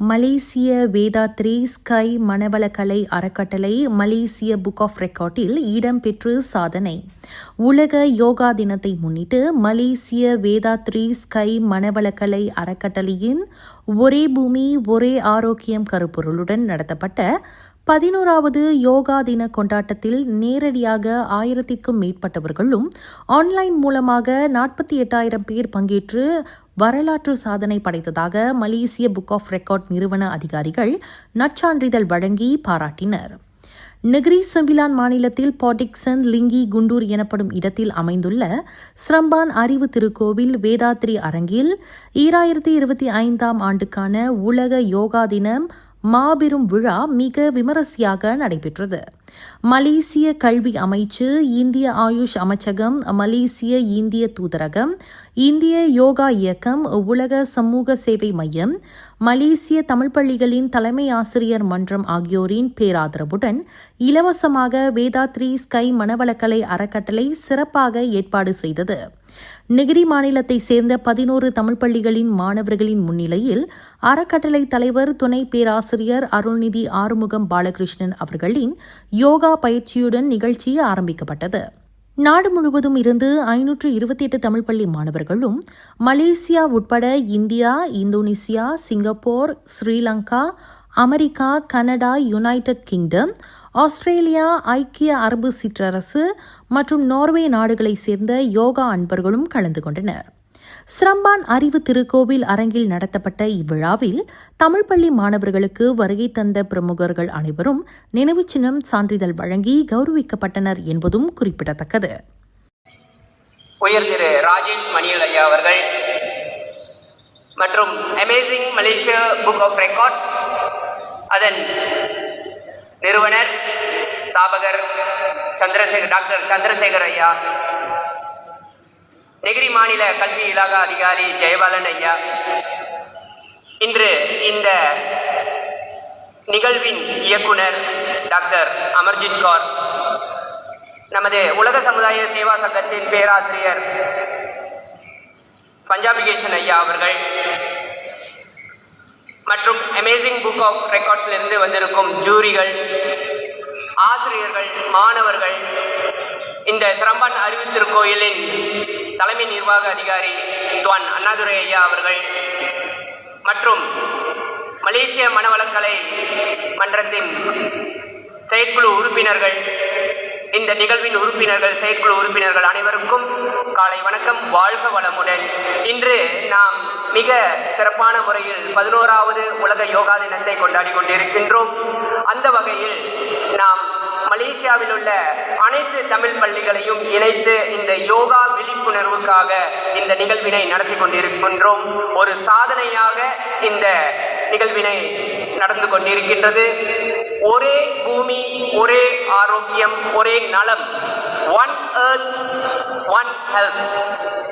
மலேசிய Vethathiri sky Manavalakalai அறக்கட்டளை மலேசிய book of ரெக்கார்டில் இடம்பெற்று சாதனை. உலக யோகா தினத்தை முன்னிட்டு மலேசிய வேதாத்ரி ஸ்கை மனவளக்கலை அறக்கட்டளையின் ஒரே பூமி ஒரே ஆரோக்கியம் கருப்பொருளுடன் நடத்தப்பட்ட பதினோராவது யோகா தின கொண்டாட்டத்தில் நேரடியாக ஆயிரத்திற்கும் மேற்பட்டவர்களும் ஆன்லைன் மூலமாக நாற்பத்தி எட்டாயிரம் பேர் பங்கேற்று வரலாற்று சாதனை படைத்ததாக மலேசிய புக் ஆஃப் ரெக்கார்ட் நிறுவன அதிகாரிகள் நற்சான்றிதழ் வழங்கி பாராட்டினர். நெகிரி செம்பிலான் மாநிலத்தில் பாட்டிக்சன் லிங்கி குண்டூர் எனப்படும் இடத்தில் அமைந்துள்ள ஸ்ரம்பான் அறிவு திருக்கோவில் வேதாத்ரி அரங்கில் ஈராயிரத்தி இருபத்தி ஐந்தாம் ஆண்டுக்கான உலக யோகா தினம் மாபெரும் விழா மிக விமரிசையாக நடைபெற்றது. மலேசிய கல்வி அமைச்சு இந்திய ஆயுஷ் அமைச்சகம் மலேசிய இந்திய தூதரகம் இந்திய யோகா இயக்கம் உலக சமூக சேவை மையம் மலேசிய தமிழ் பள்ளிகளின் தலைமை ஆசிரியர் மன்றம் ஆகியோரின் பேராதரவுடன் இலவசமாக வேதாத்ரி ஸ்கை மனவளக்கலை அறக்கட்டளை சிறப்பாக ஏற்பாடு செய்தது. நெகிரி மாநிலத்தை சேர்ந்த பதினோரு தமிழ் பள்ளிகளின் மாணவர்களின் முன்னிலையில் அறக்கட்டளை தலைவர் துணை பேராசிரியர் அருள்நிதி ஆறுமுகம் பாலகிருஷ்ணன் அவர்களின் யோகா பயிற்சியுடன் நிகழ்ச்சி ஆரம்பிக்கப்பட்டது. நாடு முழுவதும் இருந்து ஐநூற்று இருபத்தி எட்டு தமிழ் பள்ளி மாணவர்களும் மலேசியா உட்பட India Indonesia Singapore Sri Lanka America Canada United Kingdom Australia ஐக்கிய அரபு சிற்றரசு மற்றும் நார்வே நாடுகளைச் சேர்ந்த யோகா அன்பர்களும் கலந்து கொண்டனர். சிரம்பான் அறிவு திருக்கோவில் அரங்கில் நடத்தப்பட்ட இவ்விழாவில் தமிழ் பள்ளி மாணவர்களுக்கு வருகை தந்த பிரமுகர்கள் அனைவரும் நினைவு சின்னம் சான்றிதழ் வழங்கி கௌரவிக்கப்பட்டனர் என்பதும் குறிப்பிடத்தக்கது. உயர் திரு ராஜேஷ் மணியல் ஐயா அவர்கள் மற்றும் amazing Malaysia book of records அதன் நிறுவனர் ஸ்தாபகர் சந்திரசேகர் டாக்டர் சந்திரசேகர் ஐயா நெகிரி மாநில கல்வி இலாகா அதிகாரி ஜெயபாலன் ஐயா. இன்று இந்த நிகழ்வின் இயக்குனர் டாக்டர் அமர்ஜித் கார் நமது உலக சமுதாய சேவா சங்கத்தின் பேராசிரியர் பஞ்சாபிகேஷன் ஐயா அவர்கள் மற்றும் அமேசிங் புக் ஆஃப் ரெக்கார்ட்ஸிலிருந்து வந்திருக்கும் ஜூரிகள் ஆசிரியர்கள் மாணவர்கள் இந்த சிரம்பன் அறிவித்திருக்கோயிலின் தலைமை நிர்வாக அதிகாரி டுவான் அண்ணாதுரை ஐயா அவர்கள் மற்றும் மலேசிய மனவளக்கலை மன்றத்தின் செயற்குழு உறுப்பினர்கள் இந்த நிகழ்வின் உறுப்பினர்கள் செயற்குழு உறுப்பினர்கள் அனைவருக்கும் காலை வணக்கம் வாழ்க வளமுடன். இன்று நாம் மிக சிறப்பான முறையில் பதினோராவது உலக யோகா தினத்தை கொண்டாடி கொண்டிருக்கின்றோம். அந்த வகையில் நாம் மலேசியாவில் உள்ள அனைத்து தமிழ் பள்ளிகளையும் இணைத்து இந்த யோகா விழிப்புணர்வுக்காக இந்த நிகழ்வினை நடத்தி கொண்டிருக்கின்றோம். ஒரு சாதனையாக இந்த நிகழ்வினை நடந்து கொண்டிருக்கின்றது. ஒரே பூமி ஒரே ஆரோக்கியம் ஒரே நலம். ஒன் ஏர்த் ஒன் ஹெல்த்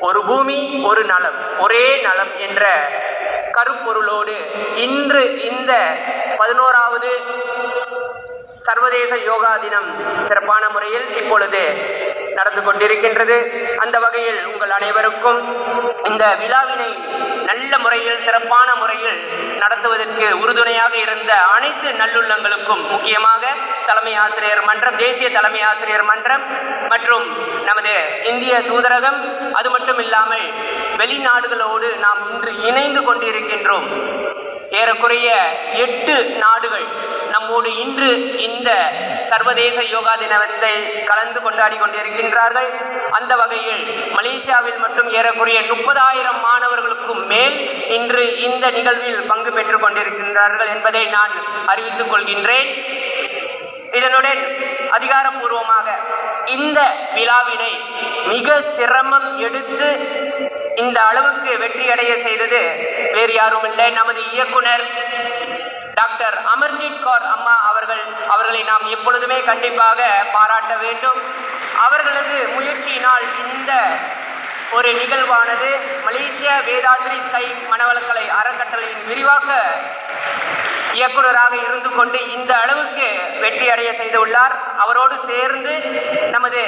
ஒரு பூமி ஒரு நலம். ஒரே நலம் என்ற கருப்பொருளோடு இன்று இந்த பதினோராவது சர்வதேச யோகா தினம் சிறப்பான முறையில் இப்பொழுது நடந்து கொண்டிருக்கின்றது. அந்த வகையில் உங்கள் அனைவருக்கும் இந்த விழாவினை நல்ல முறையில் சிறப்பான முறையில் நடத்துவதற்கு உறுதுணையாக இருந்த அனைத்து நல்லுள்ளங்களுக்கும் முக்கியமாக தலைமை ஆசிரியர் மன்றம் தேசிய தலைமை ஆசிரியர் மன்றம் மற்றும் நமது இந்திய தூதரகம். அது மட்டும் இல்லாமல் வெளிநாடுகளோடு நாம் இன்று இணைந்து கொண்டிருக்கின்றோம். ஏறக்குறைய எட்டு நாடுகள் நம்மோடு இன்று இந்த சர்வதேச யோகா தினத்தை கலந்து கொண்டாடி கொண்டிருக்கின்றார்கள். அந்த வகையில் மலேசியாவில் மட்டும் ஏறக்குறைய முப்பதாயிரம் மாணவர்களுக்கும் மேல் இன்று இந்த நிகழ்வில் பங்கு பெற்றுக் கொண்டிருக்கின்றார்கள் என்பதை நான் அறிவித்துக் கொள்கின்றேன். இதனுடன் அதிகாரப்பூர்வமாக இந்த விழாவினை மிக சிரமம் எடுத்து இந்த அளவுக்கு வெற்றியடைய செய்தது வேறு யாரும் இல்லை நமது இயக்குனர் டாக்டர் அமர்ஜித் கௌர் அம்மா அவர்கள் அவர்களை நாம் எப்பொழுதுமே கண்டிப்பாக பாராட்ட வேண்டும். அவர்களது முயற்சியினால் இந்த ஒரு நிகழ்வானது மலேசிய வேதாத்ரி ஸ்கை மனவளக்கலை அறக்கட்டளையின் விரிவாக்க இயக்குனராக இருந்து கொண்டு இந்த அளவுக்கு வெற்றி அடைய செய்துள்ளார். அவரோடு சேர்ந்து நமது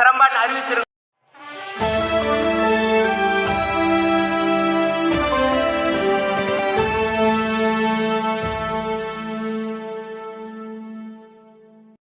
சிரம்பான் அறிவித்திரு